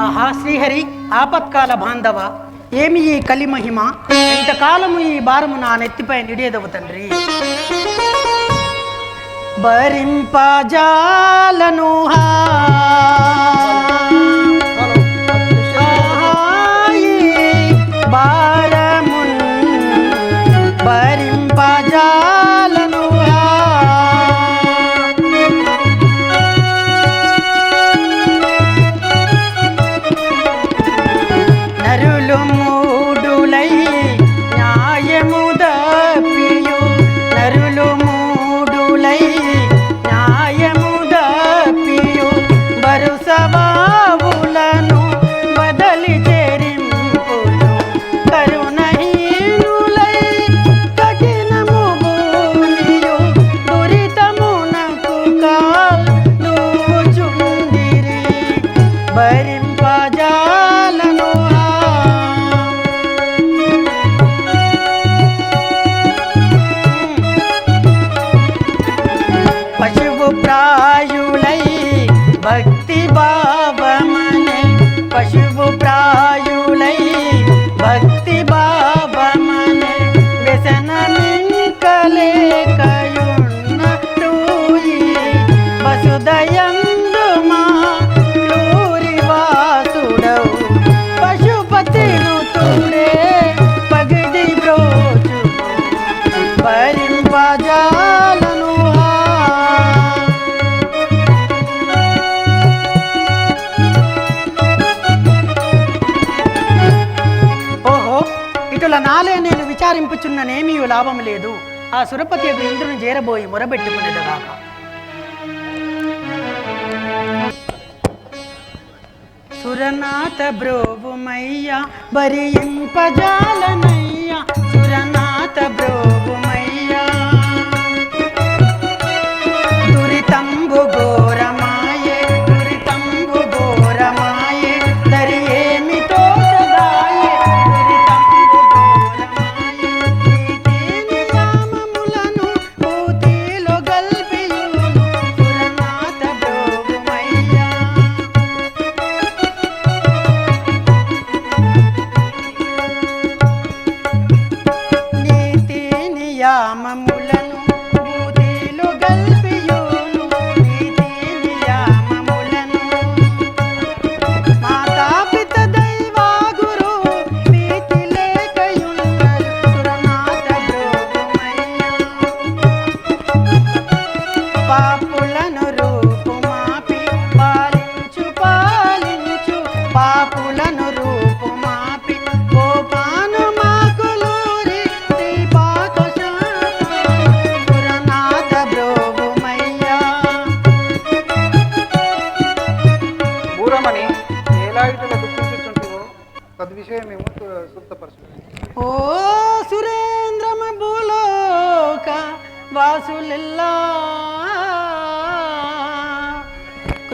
ఆహా శ్రీహరి ఆపత్కాల బాంధవ ఏమి ఈ కలి మహిమ ఈ భారము నా నెత్తిపై నిడేదవు తండ్రి భరింపజాలను హా. విచారింపుచున్ననేమీ లాభం లేదు. ఆ సురపతి యొక్క ఇంద్రుని చేరబోయి మొరబెట్టుకునేదగాక. సురనాథ బ్రోవుమయ్యా భరింపజాలనయ్యా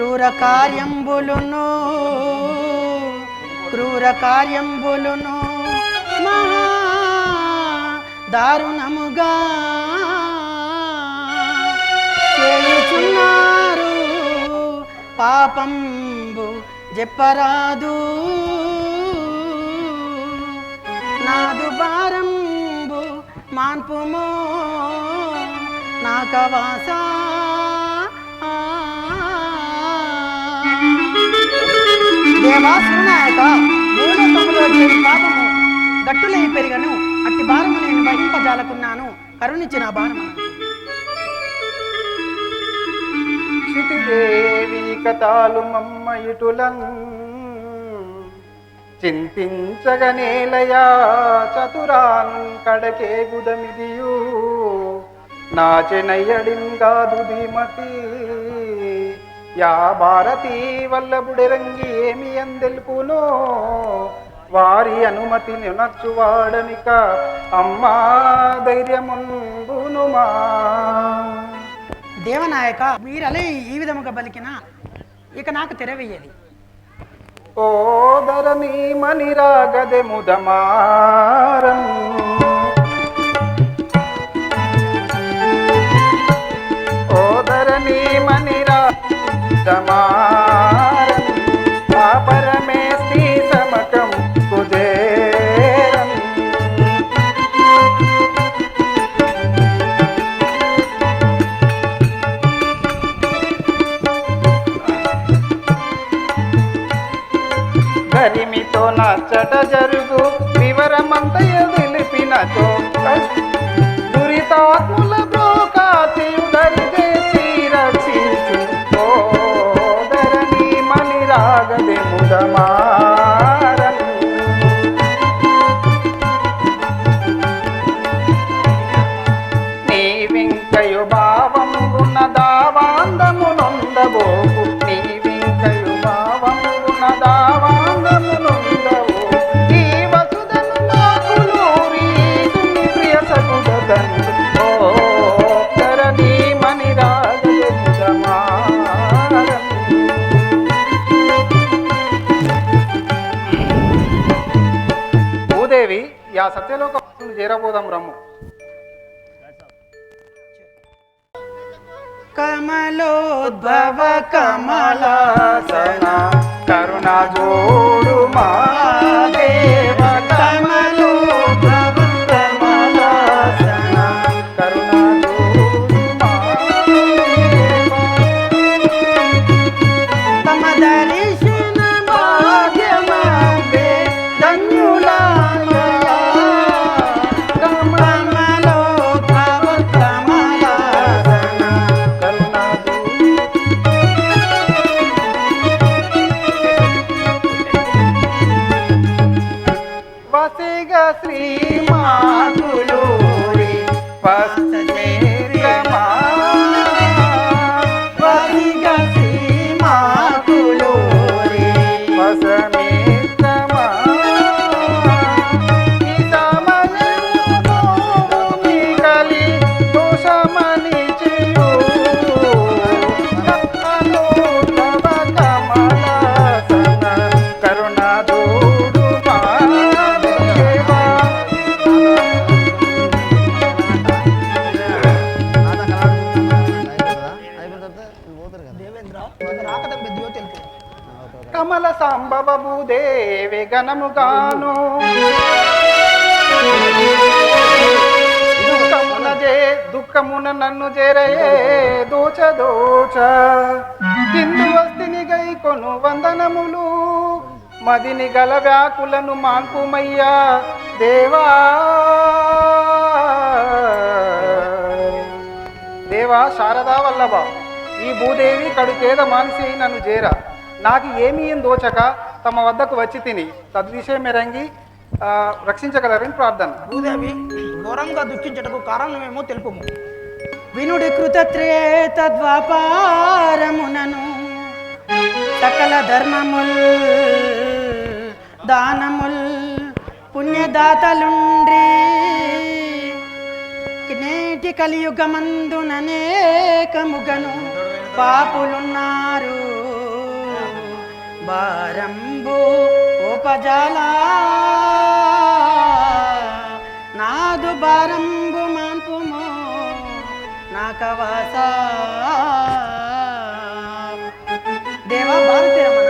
క్రూర కార్యంబులును క్రూర కార్యంబులును మహా దారుణముగా చేయుచున్నారు. పాపంబు చెప్పరాదు నాదు భారంబు మాన్పుమో నాకవాసా దేవా సునాయక భూలోకములో చేరి పాపము. గట్టులై పెరిగను. అట్టి భారము నేను వహింపజాలకున్నాను కరుణించిన నా భారము క్షితిదేవి కథాలు మమ్మ ఇటులన్ చింతించగనేలయా చతురాన్ కడకే గుదమిదియు. నాచెనయ్యడింగాదు ధీమతి. యా భారతి వల్లభుడెరంగి ఏమి అందెల్పునో వారి అనుమతి నచ్చువాడమిక అమ్మా ధైర్యముందునుమా. దేవనాయక మీరలే ఈ విధముగా బలికిన ఇక నాకు తెరవేయది. ఓదరని మణిరాగదె ముదమారం. కమారం ఆ పరమేశ్వీ సమకం కుదేరం గరిమితో నచ్చట జరుగు సత్యలోక చేరబోదాం రమ్ము. కమలోద్భవ కమలాసన. కరుణ జోడు మా దేవ కమలోద్భవ సంభవ భూదేవి గణముగాను దుఃఖమున జే దుఃఖమున నన్ను చేరయే దోచ దోచ. హిందు వస్తిని గై కొను వందనములు మదిని గల వ్యాకులను మాన్పుమయ్యా దేవా. దేవా శారదా వల్లభ ఈ భూదేవి కడుకేద మానసి నన్ను చేరా. నాకు ఏమీ ఏం దోచక తమ వద్దకు వచ్చి తిని తద్విషయం మెరంగి రక్షించగలరని ప్రార్థన. భూదేవి ఘోరంగా దుఃఖించటకు కారణమేమో తెలుపుము. వినుడి కృతత్రేతద్వాపారమునను సకల ధర్మముల్ దానముల్ పుణ్యదాతలుండ్రి. నేటి కలియుగమందుననేకముగను పాపులున్నారు. భారంబు ఉపజాలా. నాదు భారంబు నా కవాస దేవా భారతి రమణ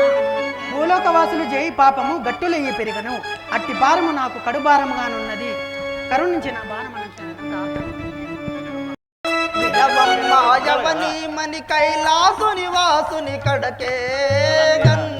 భూలోకవాసులు జై పాపము గట్టులయ్యి పెరిగను. అట్టి భారము నాకు కడుభారముగానున్నది. కరుణించిన మాయవని మని కైలాసుని వాసుని కడకే గన్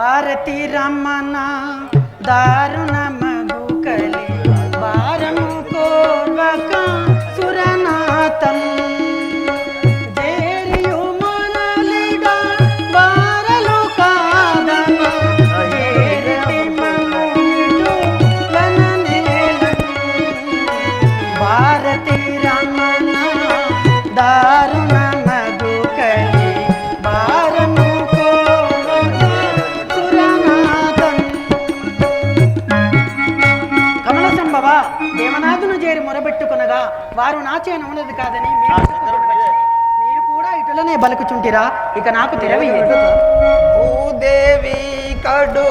భారతి రమణ దారుణ మగుకలి భారము కోర్వక సురనాథం. భారతి రమణ దారుణ నాచే నమ్మనది కాదని మీరు మీరు ఇటులనే బలుకుచుంటిరా ఇక నాకు తెరవి భూదేవి కడు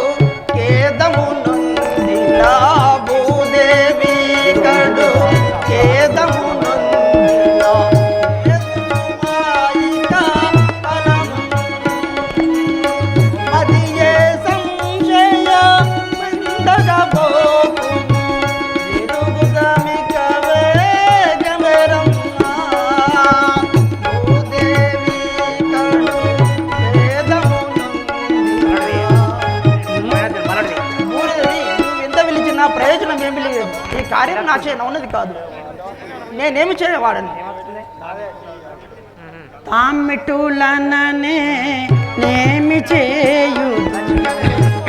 ఈ నా చేయన ఉన్నది కాదు. నేనేమి చేయవాడని? తామిటులననే నేమి చేయు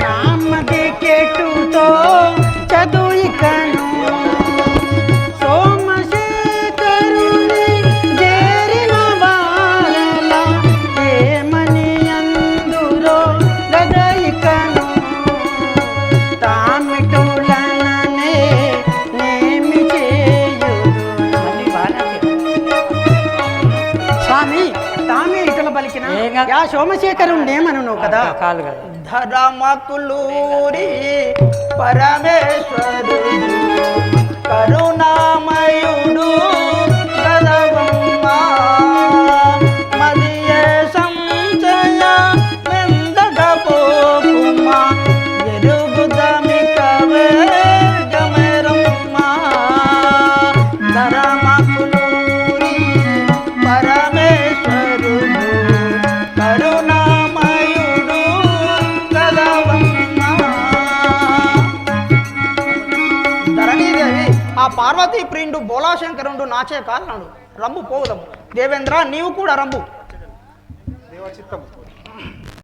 రామది కెటుతో చదువుకను సోమశేఖరుణ్ణేమను కదా? ధరమకులూరి పరమేశ్వరుడు కరుణామయుడు గదవమ్మా పార్వతీ ప్రియుడు బోలాశంకరుడు నాచే కారణుడు రంబు పోవుదము దేవేంద్ర నీవు కూడా రంబు. దేవచిత్తము.